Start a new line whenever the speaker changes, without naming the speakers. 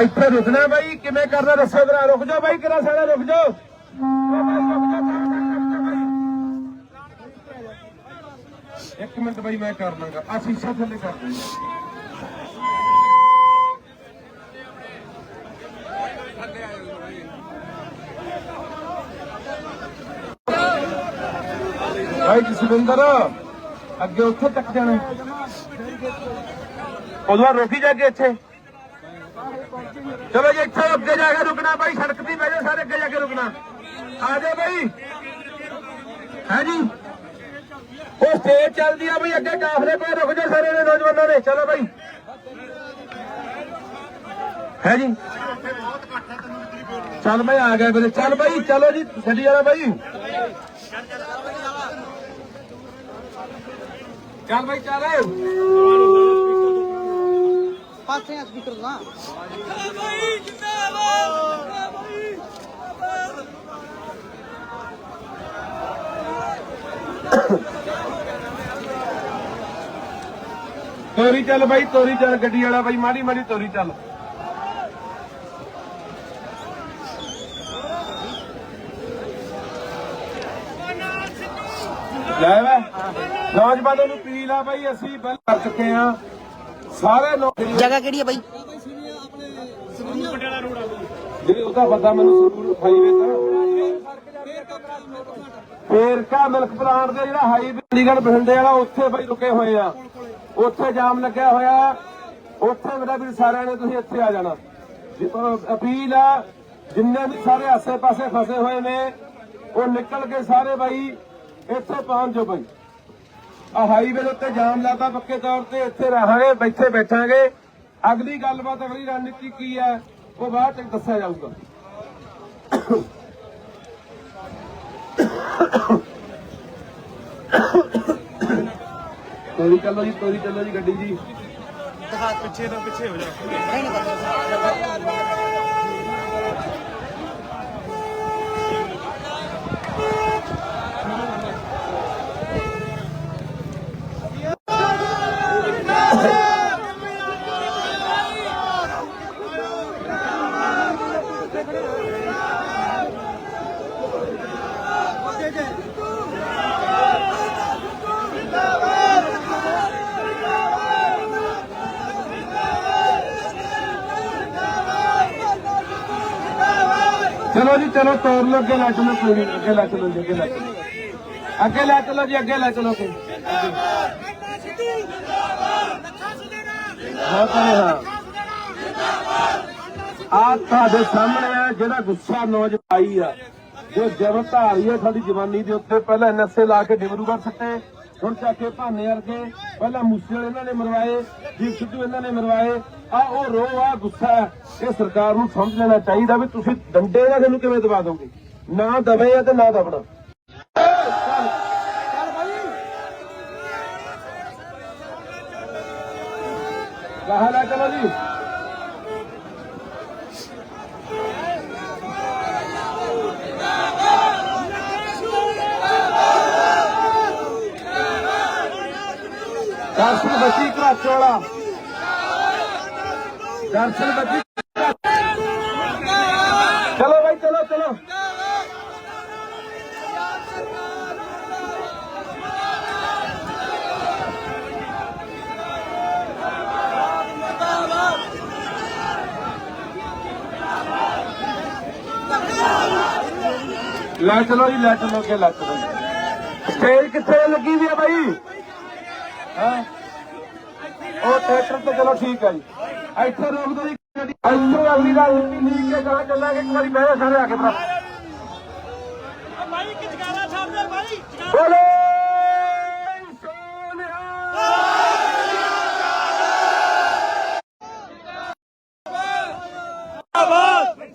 ਇੱਥੇ ਰੁਕਣਾ ਬਾਈ ਕਿਵੇਂ ਕਰਨਾ ਦੱਸੋ ਜਰਾ ਰੁਕ ਜਾਓ ਬਾਈ ਕਿਰਾ ਸਾਰਾ ਰੁਕ ਜਾਓ। ਓ ਬਾਈ, ਇੱਕ ਮਿੰਟ ਬਾਈ ਮੈਂ ਕਰ ਲਾਂਗਾ। ਆ ਸ਼ੀਸ਼ਾ ਥੱਲੇ ਕਰ ਦੇ ਭਾਈ ਜਸਵਿੰਦਰ ਅੱਗੇ ਉੱਥੇ ਤੱਕ ਜਾਣਾ ਉਦੋਂ ਰੋਕੀ ਜਾ ਕੇ ਇੱਥੇ। ਚਲੋ ਜੀ, ਇੱਥੇ ਅੱਗੇ ਜਾ ਕੇ ਰੁਕਣਾ ਭਾਈ ਸੜਕ ਤੇ ਬਹਿ ਜਾਓ ਸਾਰੇ ਅੱਗੇ ਜਾ ਕੇ ਰੁਕਣਾ। ਆ ਜਾਓ ਭਾਈ ਹੈ ਜੀ। ਉਹ ਸਟੇਜ ਚੱਲਦੀ ਆ ਬਈ, ਅੱਗੇ ਕਾਫਲੇ ਪਏ, ਰੁਕ ਜਾਓ ਸਾਰੇ ਨੇ ਨੌਜਵਾਨਾਂ ਨੇ ਚਲੋ ਭਾਈ ਹੈ ਜੀ। ਚੱਲ ਬਾਈ, ਆ ਗਏ ਵੀਰੇ ਚੱਲ ਬਾਈ, ਚਲੋ ਜੀ ਛੱਡੀ ਜਾਣਾ ਬਾਈ। ਚੱਲ ਬਾਈ, ਚੱਲ।
ਪਾਸੇ ਆ ਸਪੀਕਰ ਨਾ।
ਤੋਰੀ ਚੱਲ ਬਾਈ, ਤੋਰੀ ਚੱਲ, ਗੱਡੀ ਵਾਲਾ ਬਾਈ, ਮਾੜੀ ਮਾੜੀ ਤੋਰੀ ਚੱਲ। ਲੈ ਵੇ ਨੌਜਵਾਨਾਂ ਨੂੰ ਅਪੀਲ ਆ ਬਾਈ, ਅਸੀਂ ਪਹਿਲ ਕਰ ਚੁੱਕੇ ਆ ਸਾਰੇ ਨੌਜਵਾਨ
ਜਗ੍ਹਾ ਕਿਹੜੀ ਹੈ ਬਾਈ?
ਜਿਹੜੀ ਉਹਦਾ ਬੰਦਾ ਮੈਨੂੰ ਸਕੂਲ ਹਾਈਵੇ ਤਾਂ। ਫੇਰ ਕਾ ਮਿਲਕ ਪਲਾਂਟ ਦੇ ਜਿਹੜਾ ਹਾਈਵੇ ਚੰਡੀਗੜ੍ਹ ਬਠਿੰਡੇ ਵਾਲਾ ਉੱਥੇ ਬਈ ਰੁਕੇ ਹੋਏ ਆ। ਉੱਥੇ ਜਾਮ ਲੱਗਿਆ ਹੋਇਆ। ਉੱਥੇ ਮੇਰਾ ਵੀ ਸਾਰਿਆਂ ਨੇ ਤੁਸੀਂ ਇੱਥੇ ਆ ਜਾਣਾ। ਅਪੀਲ ਆ ਜਿੰਨੇ ਵੀ ਸਾਰੇ ਆਸੇ-ਪਾਸੇ ਫਸੇ ਹੋਏ ਨੇ ਉਹ ਨਿਕਲ ਕੇ ਸਾਰੇ ਬਾਈ ਇੱਥੇ ਪਹੁੰਚ ਜਾਓ ਬਾਈ। ਆ ਹਾਈਵੇ ਦੇ ਉੱਤੇ ਜਾਮ ਲਾਤਾ ਪੱਕੇ ਤੌਰ ਤੇ ਇੱਥੇ ਰਹਾਂਗੇ ਬੈਠੇ ਬੈਠਾਂਗੇ। ਅਗਲੀ ਗੱਲਬਾਤ ਅਗਲੀ ਰਣਨੀਤੀ ਕੀ ਹੈ ਉਹ ਬਾਅਦ ਚ ਦੱਸਿਆ ਜਾਊਗਾ। ਤੋਰੀ ਚੱਲੋ ਜੀ ਤੋਰੀ ਚੱਲੋ ਜੀ ਗੱਡੀ ਜੀ।
ਦਿਖਾ ਪਿੱਛੇ ਤੋਂ ਪਿੱਛੇ ਹੋ ਜਾ ਨਹੀਂ ਨਹੀਂ ਬਸ
ਚਲੋ ਜੀ, ਚਲੋ, ਤੋਰ ਲੋ ਅੱਗੇ ਲੈ ਚਲੋ ਕੋਈ ਨਹੀਂ, ਅੱਗੇ ਲੈ ਚਲੋ ਅੱਗੇ ਲੈ ਚਲੋ। ਅੱਗੇ ਲੈ ਚਲੋ ਜੀ, ਅੱਗੇ ਲੈ ਚਲੋ ਕੋਈ। ਹਾਂ ਆ ਤੁਹਾਡੇ ਸਾਹਮਣੇ ਆ ਜਿਹੜਾ ਗੁੱਸਾ ਨੌਜਵਾਈ ਆ। ਜੋ ਜਬਰ ਧਾਰੀ ਆ ਸਾਡੀ ਜਵਾਨੀ ਦੇ ਉੱਤੇ, ਪਹਿਲਾਂ ਐਨਐਸਏ ਲਾ ਕੇ ਡਿਬਰੂਗੜ੍ਹ ਸੱਟੇ। ਹੁਣ ਚੱਕ ਭਾਨੇ ਵਰਗੇ, ਪਹਿਲਾਂ ਮੂਸੇ ਵਾਲੇ ਇਹਨਾਂ ਨੇ ਮਰਵਾਏ ਜੀਤ ਸਿੱਧੂ ਇਹਨਾਂ ਨੇ ਮਰਵਾਏ, ਆ ਉਹ ਰੋਹ ਆ ਗੁੱਸਾ ਇਹ ਸਰਕਾਰ ਨੂੰ ਸਮਝ ਲੈਣਾ ਚਾਹੀਦਾ ਵੀ ਤੁਸੀਂ ਡੰਡੇ ਨਾਲ ਇਹਨੂੰ ਕਿਵੇਂ ਦਬਾ ਦੋਗੇ? ਨਾ ਦਬੇ ਆ ਤੇ ਨਾ ਦਬਣਾ। ਕਹਾ ਲੈ ਚਲੋ ਜੀ ਦਰਸ਼ਨ ਬੱਚੀ ਘਰਾਚੋ ਵਾਲਾ ਦਰਸ਼ਨ ਬੱਚੀ ਚਲੋ ਭਾਈ ਚਲੋ ਚਲੋ। ਲੈ ਚਲੋ ਜੀ, ਲੈ ਚਲੋ ਕੇ ਲੈ ਚਲੋ ਸਟੇਜ ਕਿੱਥੇ ਲੱਗੀ ਵੀ ਆ ਬਾਈ? ਹਾਂ? ਉਹ ਥੀਏਟਰ ਤੇ ਚਲੋ ਠੀਕ ਹੈ ਜੀ। ਇੱਥੇ ਰੋਕ ਦੋ ਜੀ। ਇੱਥੇ ਅਗਲੀ ਦਾ ਲੀਕ ਕੇ ਗਾਂ ਚੱਲਾਂਗੇ। ਇੱਕ ਵਾਰੀ ਬਹਿ ਸਾਰੇ ਆ ਕੇ ਭਰਾ।
ਭਾਈ ਕਿ ਜਗਾਰਾ ਛੱਡ ਦੇ ਭਾਈ
ਬੋਲੇ।